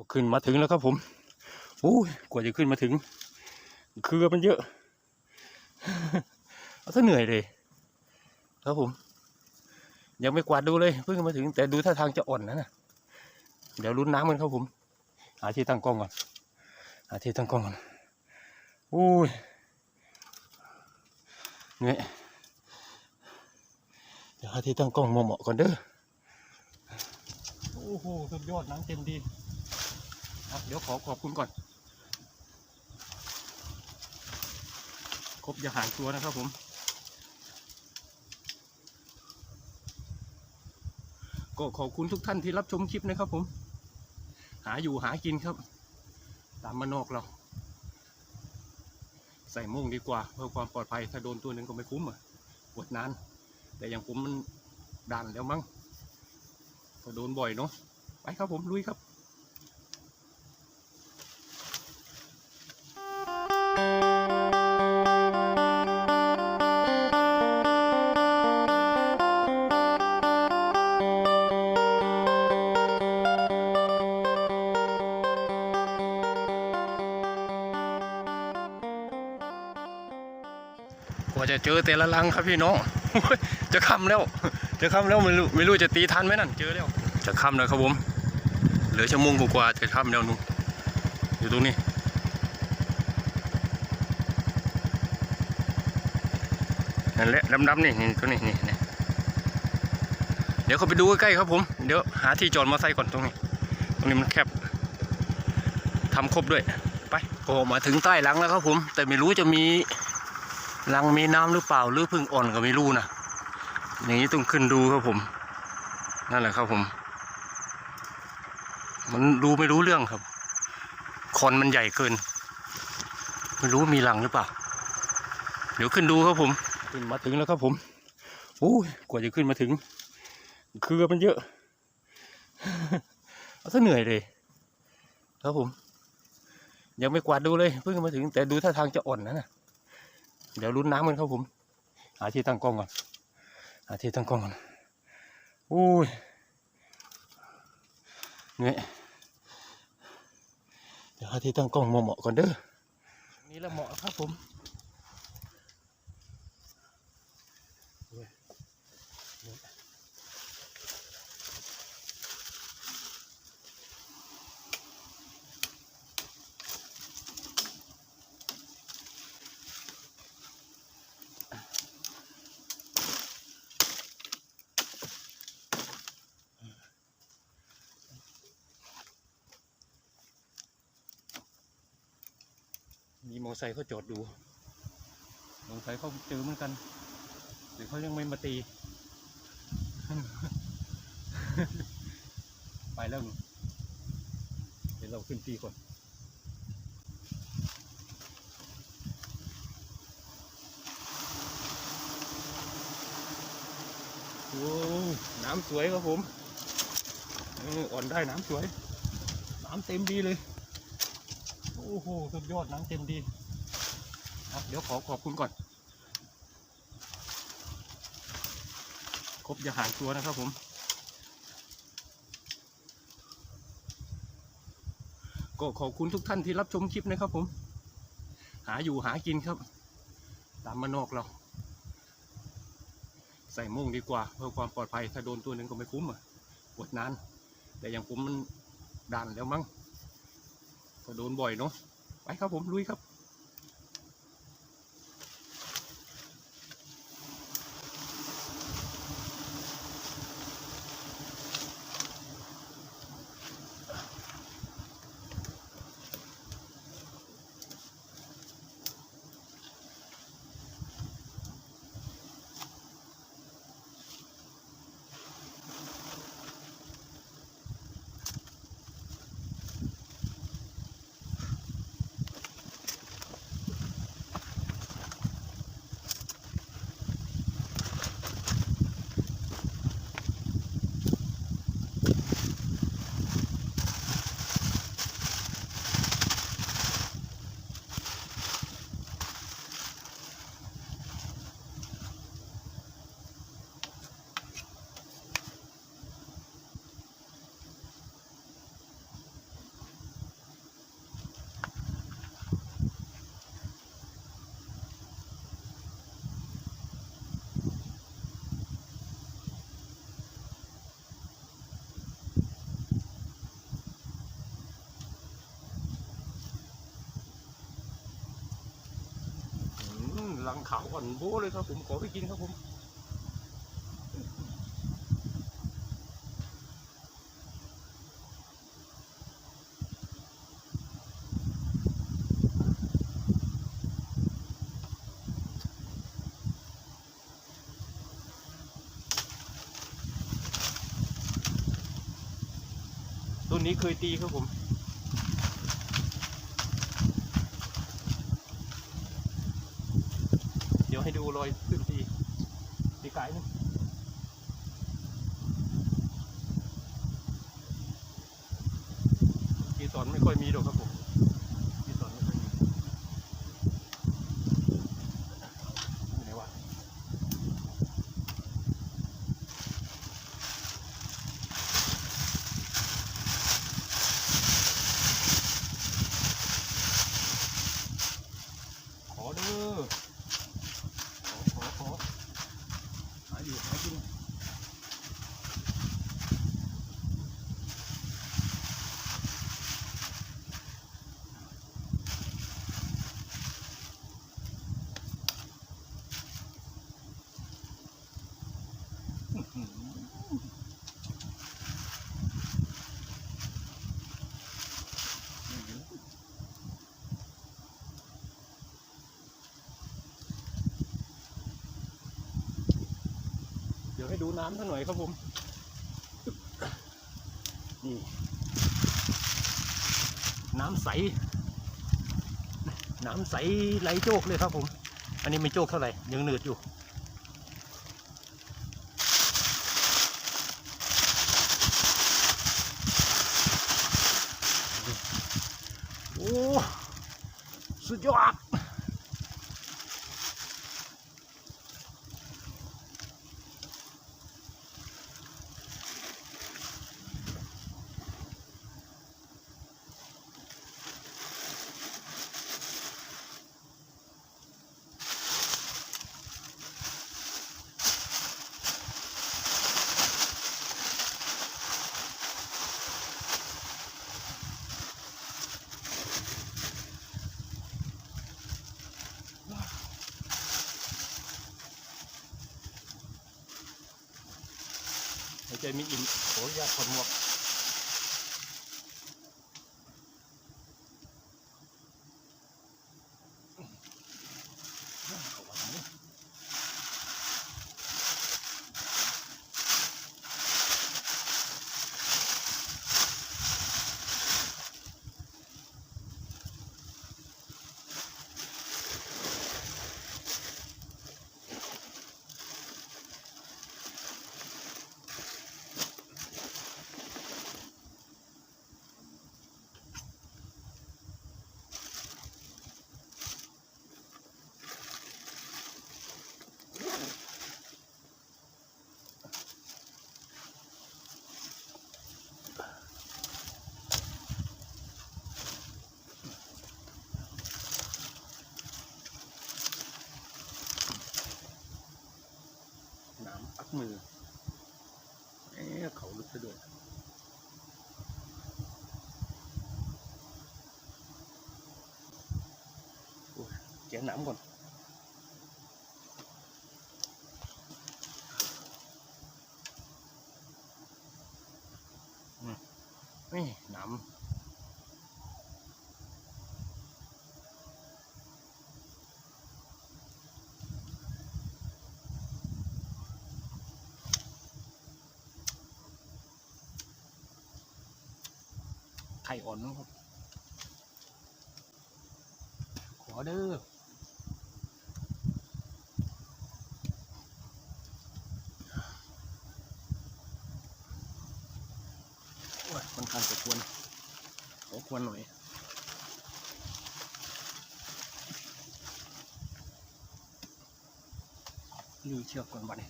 ก็ขึ้นมาถึงแล้วครับผมโอ้ยกว่าจะขึ้นมาถึงเครือมันเยอะเอาซะเหนื่อยเลย ครับผม ยังไม่กวาดดูเลย เพิ่งมาถึง แต่ดูท่าทางจะอ่อนนะนะเดี๋ยวลุ้นน้ำกันครับผม หาที่ตั้งกล้องก่อนหาที่ตั้งกล้องก่อนโอ้ยเนี่ยเดี๋ยวหาที่ตั้งกล้องเหมาะๆก่อนเด้อโอ้โหสุดยอดน้ำเต็มดีอ่ เดี๋ยวขอขอบคุณก่อน ครบอย่าหายตัวนะครับผม ก็ขอบคุณทุกท่านที่รับชมคลิปนะครับผม หาอยู่หากินครับ ตามมานอกเรา ใส่ม่งดีกว่าเพื่อความปลอดภัย ถ้าโดนตัวหนึ่งก็ไม่คุ้มอะปวดนาน แต่อย่างผมมันดันแล้วมั้งก็โดนบ่อยเนาะ ไปครับผมลุยครับ ว่าจะเจอแต่ละลังครับพี่น้องจะค่ำแล้ว จะค่ำแล้วไม่รู้ไม่รู้จะตีทันไหมนั่นเจอแล้ว จะค่ำแล้วครับผมเหลือชั่วโมงกว่าจะค่ำแล้วนู่นอยู่ตรงนี้นั่นแหละดำๆนี่นี่ตัวนี้นี่นี่เดี๋ยวเขาไปดูใกล้ๆครับผม เดี๋ยวหาที่จอดมอเตอร์ไซค์ก่อนตรงนี้ ตรงนี้มันแคบทำครบด้วย ไปโอ้มาถึงใต้หลังแล้วครับผม แต่ไม่รู้จะมี รังมีน้ำหรือเปล่าหรือพึ่งอ่อนก็ไม่รู้นะอย่างนี้ต้องขึ้นดูครับผม นั่นแหละครับผม มันดูไม่รู้เรื่องครับคอนมันใหญ่เกิน ไม่รู้มีรังหรือเปล่า เดี๋ยวขึ้นดูครับผม ขึ้นมาถึงแล้วครับผมโอ้ยกว่าจะขึ้นมาถึง คือมันเยอะเอาซะเหนื่อยเลย ครับผม ยังไม่กวาดดูเลย เพิ่งมาถึงแต่ดูท่าทางจะอ่อนนะน่ะ เดี๋ยวลุ้นน้ำกันครับผม หาที่ตั้งกล้องก่อน หาที่ตั้งกล้องก่อนอุ้ยเนี่ยเดี๋ยวหาที่ตั้งกล้องเหมาะๆก่อนเด้อ นี่ละเหมาะครับผม อไซค์เขาจอดดูสงสัยเขาเจอเหมือนกันหรือเขายังไม่มาตี ไปแล้วมึงเดี๋ยวเราขึ้นตีก่อนโอ้น้ำสวยครับผมเอออ่อนได้น้ำสวย น้ำเต็มดีเลย โอ้โห สุดยอดน้ำเต็มดี อะเดี๋ยวขอขอบคุณก่อนครบอย่าห่ายตัวนะครับผม ก็ขอบคุณทุกท่านที่รับชมคลิปนะครับผม หาอยู่หากินครับ ตามมานอกเรา ใส่ม่งดีกว่าเพื่อความปลอดภัยถ้าโดนตัวหนึ่งก็ไม่คุ้มอะปวดนาน แต่อย่างผมมันดันแล้วมั้งก็โดนบ่อยเนาะไปครับผมลุยครับ ลังขาวอ่อนโบ้เลยครับผมขอไปกินครับผมต้นนี้เคยตีครับผม เดี๋ ยวให้ดูรอยขึ้นตีตีไก่นึงตีสอนไม่ค่อยมีหรอกครับผมตีสอนไม่ค่อยมีอยู่ไหนวะขอเด้อ ขอขอขอหาอยู่หากินอื้อหือเดี๋ยว ให้ดูน้ำท่าหน่อยครับผม นี่ น้ำใส น้ำใสไหลโจกเลยครับผม อันนี้ไม่โจกเท่าไหร่ยังหนืดอยู่ ใจมีอิ่มขออนุญาตถอดหมวกน้ำปัก มือเอ๊ะเขาลึกซะด้วยโอ้ยแกะน้ำก่อน อืมนี่น้ำไข่อ่อนนะครับ ขอเด้อค่อนข้างจะควรขอควรหน่อยลือเชือกก่อนบัดนี้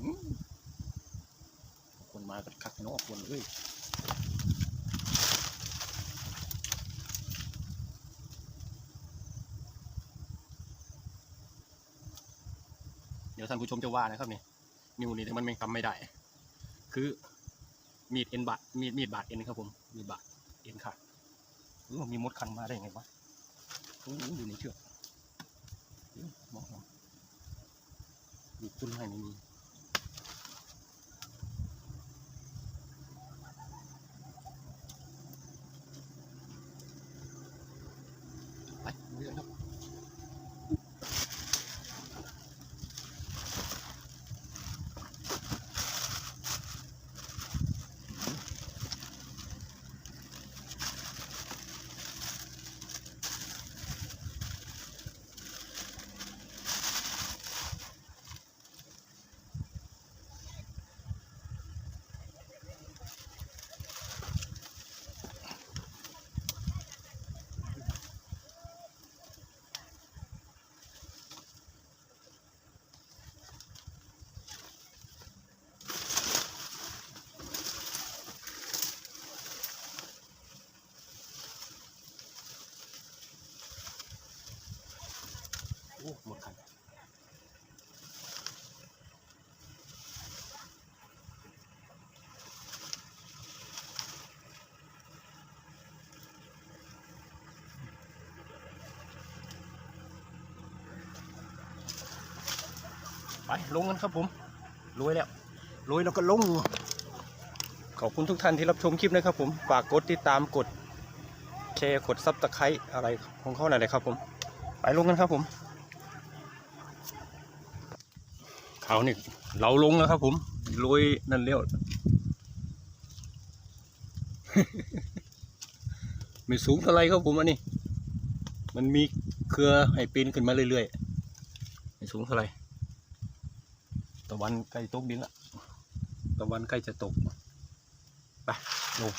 อืมคน มากันคักเนาะคนเอ้ยเดี๋ยวท่านผู้ชมจะว่านะครับนี่นิ้วนี่มันไม่ทำไม่ได้ คือมีดเอ็นบาดมีดมีดบาดเอ็นครับผมมีดบาดเอ็นขาดเออมีมดคันมาได้ไงวะโอ้อยู่ในเชือกเออมองมองอยู่ต้นไม้ไม่ ไปลงกันครับผมรวยแล้วรวยแล้วก็ลง ขอบคุณทุกท่านที่รับชมคลิปนะครับผมฝากกดติดตามกดแชร์กดซับสไครต์อะไรของเขาหน่อยเลยครับผมไปลงกันครับผมเขานี่เราลงแล้วครับผมลุยนั่นเลี้ยวไม่สูงเท่าไรครับผมอันนี้ มันมีเครือให้ปีนขึ้นมาเรื่อยๆ ไม่สูงเท่าไระวันใกล้ตกดินละตะวันใกล้จะตกไปลง